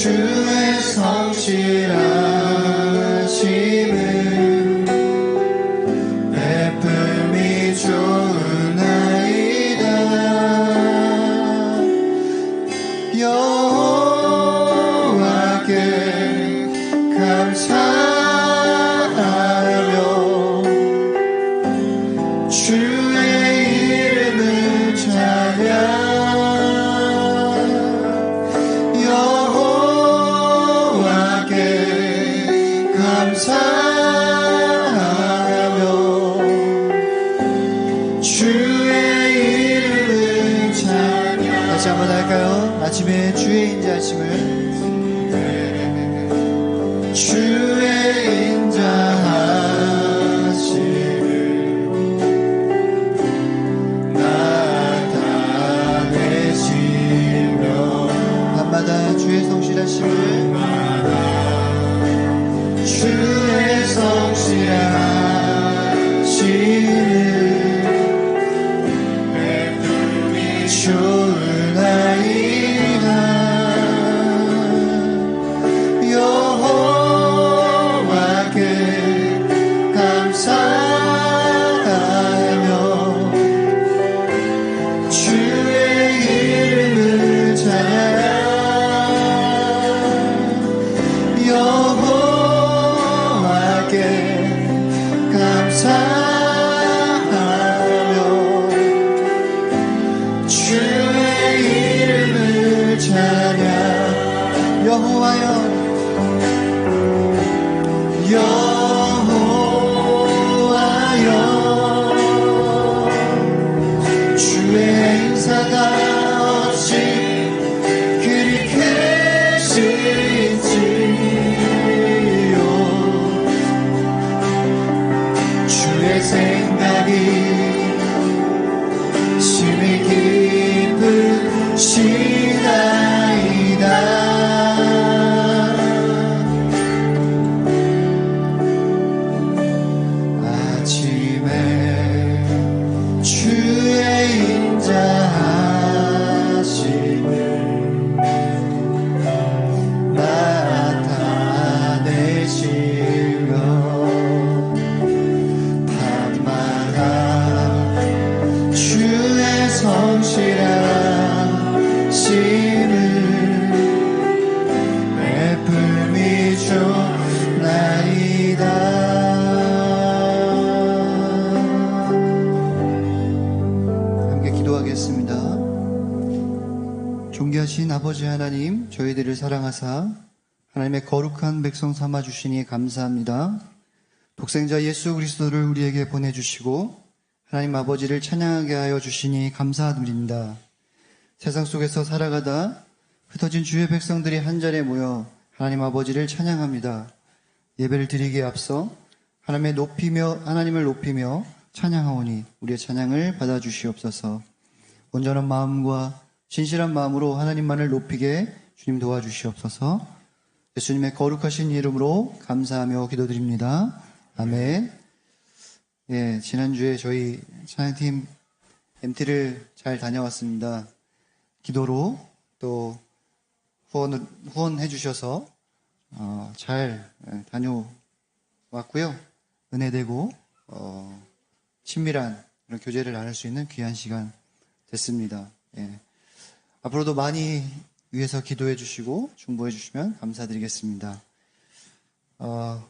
주의 성실하 감사하며 주의 이름을 찬양 다시 한번 할까요? 아침에 주의 인자하심을 여호 저희들을 사랑하사 하나님의 거룩한 백성 삼아 주시니 감사합니다. 독생자 예수 그리스도를 우리에게 보내 주시고 하나님 아버지를 찬양하게 하여 주시니 감사드립니다. 세상 속에서 살아가다 흩어진 주의 백성들이 한 자리에 모여 하나님 아버지를 찬양합니다. 예배를 드리기에 앞서 하나님의 높이며 하나님을 높이며 찬양하오니 우리의 찬양을 받아 주시옵소서. 온전한 마음과 진실한 마음으로 하나님만을 높이게 주님 도와주시옵소서. 예수님의 거룩하신 이름으로 감사하며 기도드립니다. 아멘. 예, 지난주에 저희 찬양팀 MT를 잘 다녀왔습니다. 기도로 또 후원을, 후원해 주셔서 어, 잘 예, 다녀왔고요. 은혜되고 어, 친밀한 그런 교제를 나눌 수 있는 귀한 시간 됐습니다. 예. 앞으로도 많이 위해서 기도해 주시고 중보해 주시면 감사드리겠습니다. 어,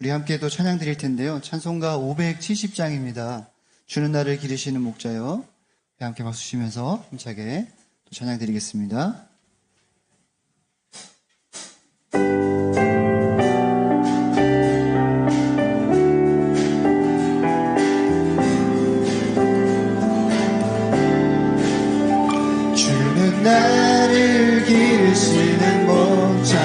우리 함께 또 찬양 드릴 텐데요. 찬송가 570장입니다. 주는 나를 기르시는 목자요. 함께 박수 치면서 힘차게 또 찬양 드리겠습니다. 나를 기르시는 목자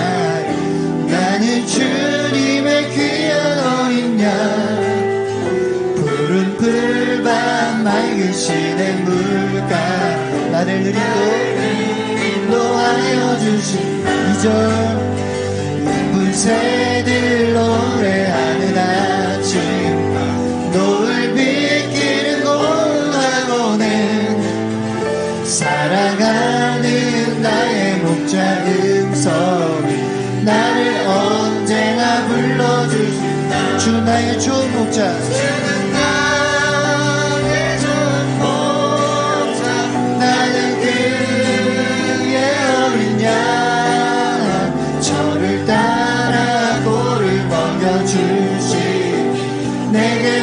나는 주님의 귀한 어린 양. 푸른 풀밭 맑은 시냇 물가. 나 나를 느리고 노하여 주신 이절. 예쁜 새들 노래하는 아 사랑하는 나의 목자 음성이 나를 언제나 불러주신다. 주 나의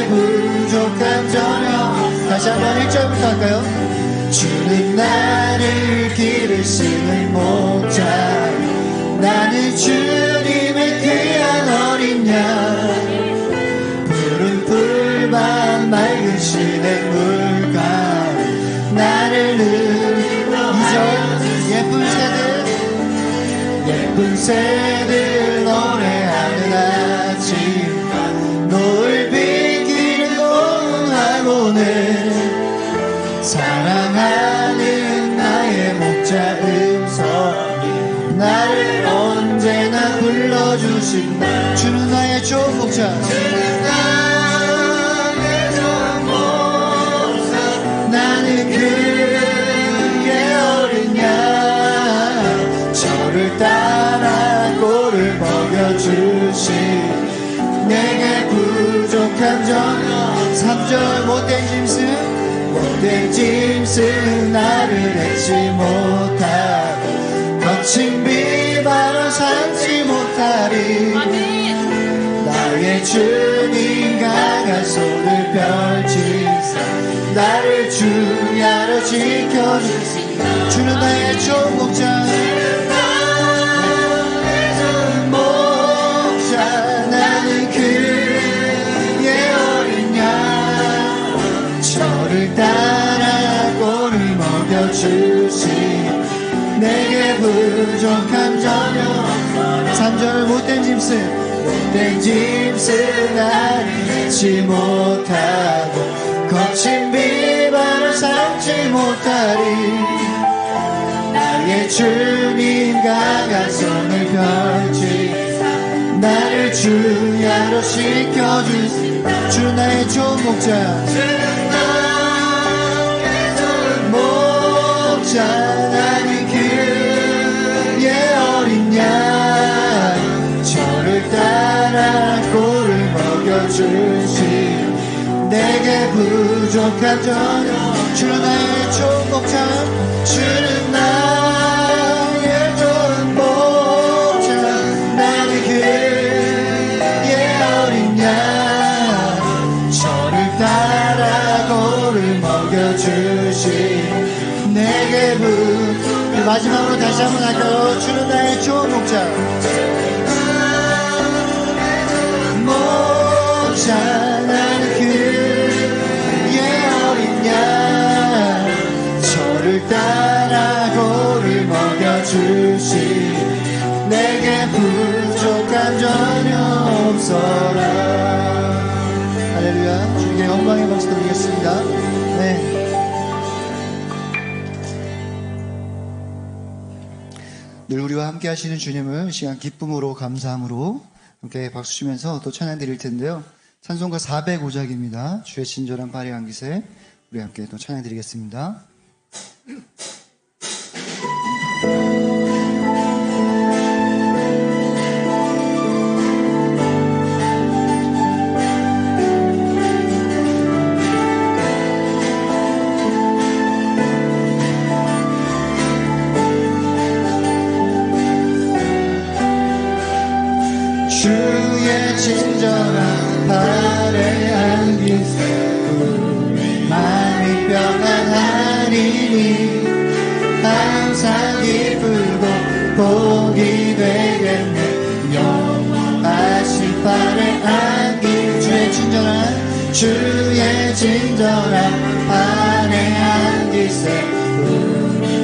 부족한 저녁. 다시 한번 1절부터 할까요? 주는 나를 기르시는 목자 나는 주님의 귀한 어린 양 푸른 풀밭 맑은 시냇 물가 나를 느리고 이절 예쁜 새들. 예쁜 새 불러주신다 주는 나의 좋은 목자. 주는 나의 좋은 목자 나는 그의 어린 양 저를 따라 꼴을 먹여주시 내게 부족한 저녁 3절 못된 짐승 못된 짐승 나를 내지 못하고 거친 비바로 삼지 못하리. 나의 주님 강한 손을 펼치사 나를 주야로 지켜주시 주는 나의 조목자 목자 내게 부족한 저녁 3절 못된 짐승 못된 짐승 내지 못하고 거친 비바를 삼지 못하리. 나의 주님 강한 손을 펼치. 나를 주야로 시켜주시 주 나의 조목자. 목자 주시 내게 부족한 저녁 주는 나의 조목자 주는 나의 목자 나는 그의 어린 양 저를 따라 골을 먹여주시 내게 부 마지막으로 다시 한번 할까요 주는 나의 좋은 목자 없어라 할렐루야. 주님께 영광의 박수 드리겠습니다. 네. 늘 우리와 함께 하시는 주님을 이 시간 기쁨으로 감사함으로 함께 박수 치면서 또 찬양 드릴 텐데요. 찬송가 405작입니다. 주의 친절한 발의 기세 우리 함께 또 찬양 드리겠습니다 주의 친절한 발에 안기세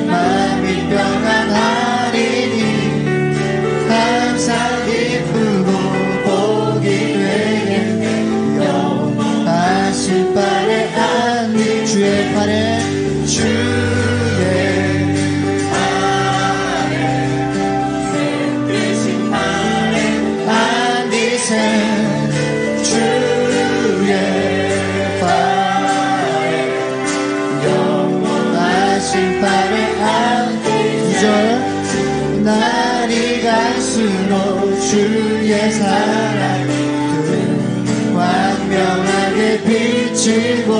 마음이 평안하리니 항상 기 주의 사랑 그 광명하게 비치고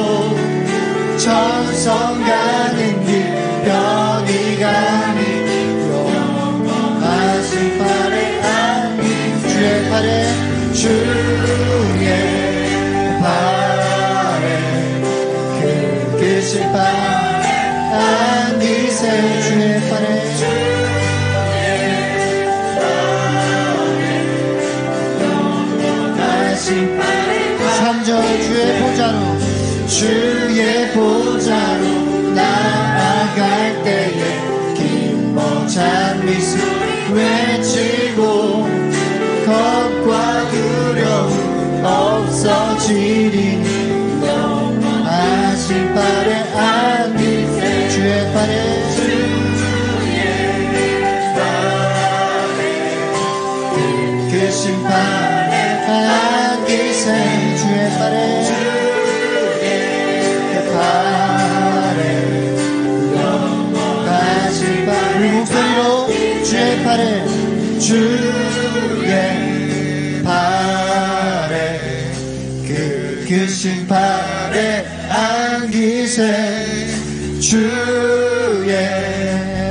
천성 가는 길 편히 가니 영원하신 팔에 안기 주의 팔에 주의 팔에 그 크신 팔에 안기세 주의 심판에 안기세 주의 그 목소리로 주의 팔에 주의 팔에 그 크신 팔에 안기세 주의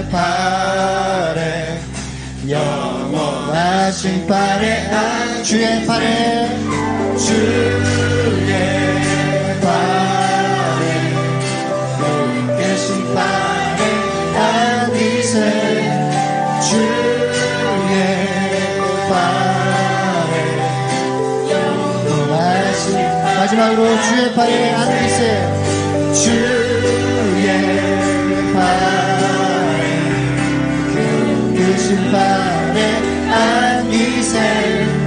팔에 영원하신 안 주의 팔에 주의 팔에 계신 팔에 안기세 주의 팔에 영원하신 마지막으로 주의 팔에 안기세 주의 팔에 그 신발에 안기세